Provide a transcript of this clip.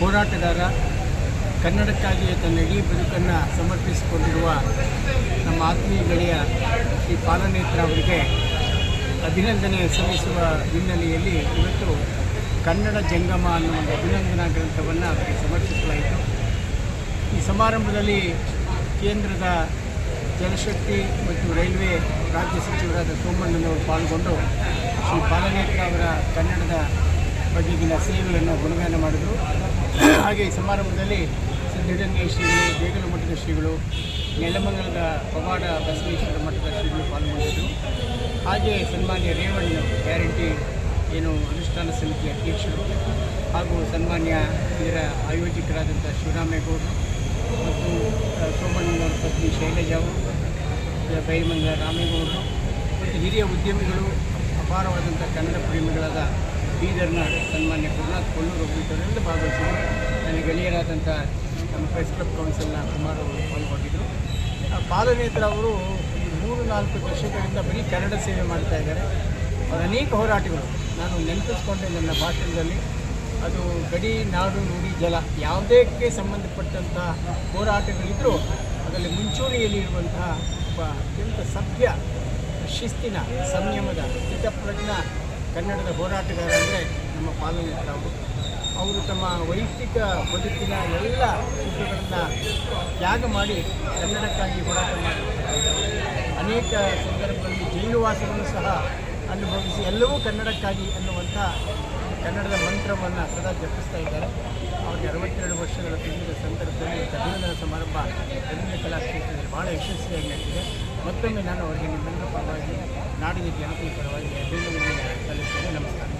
ಹೋರಾಟಗಾರ ಕನ್ನಡಕ್ಕಾಗಿ ತನ್ನ ಇಡೀ ಬದುಕನ್ನು ಸಮರ್ಪಿಸಿಕೊಂಡಿರುವ ನಮ್ಮ ಆತ್ಮೀಯ ಗೆಳೆಯ ಶ್ರೀ ಪಾಲನೇತ್ರ ಅವರಿಗೆ ಅಭಿನಂದನೆ ಸಲ್ಲಿಸುವ ಹಿನ್ನೆಲೆಯಲ್ಲಿ ಇವತ್ತು ಕನ್ನಡ ಜಂಗಮ ಅನ್ನುವ ಒಂದು ಅಭಿನಂದನಾ ಗ್ರಂಥವನ್ನು ಅವರಿಗೆ ಸಮರ್ಪಿಸಲಾಯಿತು. ಈ ಸಮಾರಂಭದಲ್ಲಿ ಕೇಂದ್ರದ ಜಲಶಕ್ತಿ ಮತ್ತು ರೈಲ್ವೆ ರಾಜ್ಯ ಸಚಿವರಾದ ಸೋಮಣ್ಣನವರು ಪಾಲ್ಗೊಂಡು ಶ್ರೀ ಪಾಲನೇತ್ರ ಅವರ ಕನ್ನಡದ ಬಗೆಗಿನ ಸೇವೆಗಳನ್ನು ಗುಣಗಾನ ಮಾಡಿದರು. ಹಾಗೆ ಈ ಸಮಾರಂಭದಲ್ಲಿ ಸಿದ್ಧಗಂಗೆ ಶ್ರೀಗಳು ದೇಗಲ ಮಠದ ಶ್ರೀಗಳು, ನೆಲಮಂಗಲದ ಪವಾಡ ಬಸವೇಶ್ವರ ಮಠದ ಶ್ರೀಗಳು ಪಾಲ್ಗೊಂಡಿದ್ದರು. ಹಾಗೆ ಸನ್ಮಾನ್ಯ ರೇವಣ್ಣ ಗ್ಯಾರಂಟಿ ಏನು ಅನುಷ್ಠಾನ ಸಮಿತಿ ಅಧ್ಯಕ್ಷರು ಹಾಗೂ ಸನ್ಮಾನ್ಯ ಇದರ ಆಯೋಜಕರಾದಂಥ ಶಿವರಾಮೇಗೌಡರು ಮತ್ತು ಸೋಮಣ್ಣನವರ ಪತ್ನಿ ಶೈಲಜಾ ಅವರು ಬೈರಮಂಗ ರಾಮೇಗೌಡರು ಮತ್ತು ಹಿರಿಯ ಉದ್ಯಮಿಗಳು, ಅಪಾರವಾದಂಥ ಕನ್ನಡ ಪ್ರೇಮಿಗಳಾದ ಬೀದರ್ನ ಸನ್ಮಾನ್ಯ ಗುರುನಾಥ್ ಕೊಲ್ಲೂರು ಇವರೆಲ್ಲ ಭಾಗವಹಿಸಿದರು. ನನ್ನ ಗೆಳೆಯರಾದಂಥ ನಮ್ಮ ಪ್ರೆಸ್ ಕ್ಲಬ್ ಕೌನ್ಸಿಲ್ನ ಕುಮಾರ್ ಅವರು ಪಾಲ್ಗೊಂಡಿದ್ದರು ಪಾಲನೇತ್ರ ಅವರು ಈ ಮೂರು ನಾಲ್ಕು ದಶಕಗಳಿಂದ ಬರೀ ಕನ್ನಡ ಸೇವೆ ಮಾಡ್ತಾ ಇದ್ದಾರೆ. ಅವ್ರ ಅನೇಕ ಹೋರಾಟಗಳು. ನಾನು ನೆನಪಿಸ್ಕೊಂಡೆ ನನ್ನ ಭಾಷಣದಲ್ಲಿ. ಅದು ಗಡಿ, ನಾಡು, ನುಡಿ, ಜಲ ಯಾವುದಕ್ಕೆ ಸಂಬಂಧಪಟ್ಟಂಥ ಹೋರಾಟಗಳಿದ್ದರೂ ಅದರಲ್ಲಿ ಮುಂಚೂಣಿಯಲ್ಲಿ ಇರುವಂತಹ ಒಬ್ಬ ಅತ್ಯಂತ ಸಭ್ಯ ಶಿಸ್ತಿನ, ಸಂಯಮದ ಸ್ಥಿತಪ್ರಜ್ಞ ಕನ್ನಡದ ಹೋರಾಟಗಾರ ನಮ್ಮ ಪಾಲನೆ ಅವರು ಅವರು ತಮ್ಮ ವೈಯಕ್ತಿಕ ಬದುಕಿನ ಎಲ್ಲ ಸುಖಗಳನ್ನು ತ್ಯಾಗ ಮಾಡಿ ಕನ್ನಡಕ್ಕಾಗಿ ಹೋರಾಟ ಮಾಡಿದ್ದಾರೆ ಅನೇಕ ಸಂದರ್ಭದಲ್ಲಿ ಜೈಲುವಾಸವನ್ನು ಸಹ ಅನುಭವಿಸಿ ಎಲ್ಲವೂ ಕನ್ನಡಕ್ಕಾಗಿ ಅನ್ನುವಂಥ ಕನ್ನಡದ ಮಂತ್ರವನ್ನು ಸದಾ ಜಪಿಸ್ತಾ ಇದ್ದಾರೆ. ಅವರಿಗೆ ಅರವತ್ತೆರಡು ವರ್ಷಗಳ ತುಂಬಿದ ಸಂದರ್ಭದಲ್ಲಿ ಅಭಿನಂದನಾ ಸಮಾರಂಭ ಕನ್ನಡ ಕಲಾಕ್ಷೇತ್ರದಲ್ಲಿ ಭಾಳ ಯಶಸ್ವಿಯಾಗಿ ನಡೆದಿದೆ. ಮತ್ತೊಮ್ಮೆ ನಾನು ಅವರಿಗೆ ಪರವಾಗಿ ನಾಡಿನ ಜನತೆಯ ಪರವಾಗಿ ಅಭಿನಂದನೆ ಸಲ್ಲಿಸ್ತೇನೆ ನಮಸ್ಕಾರ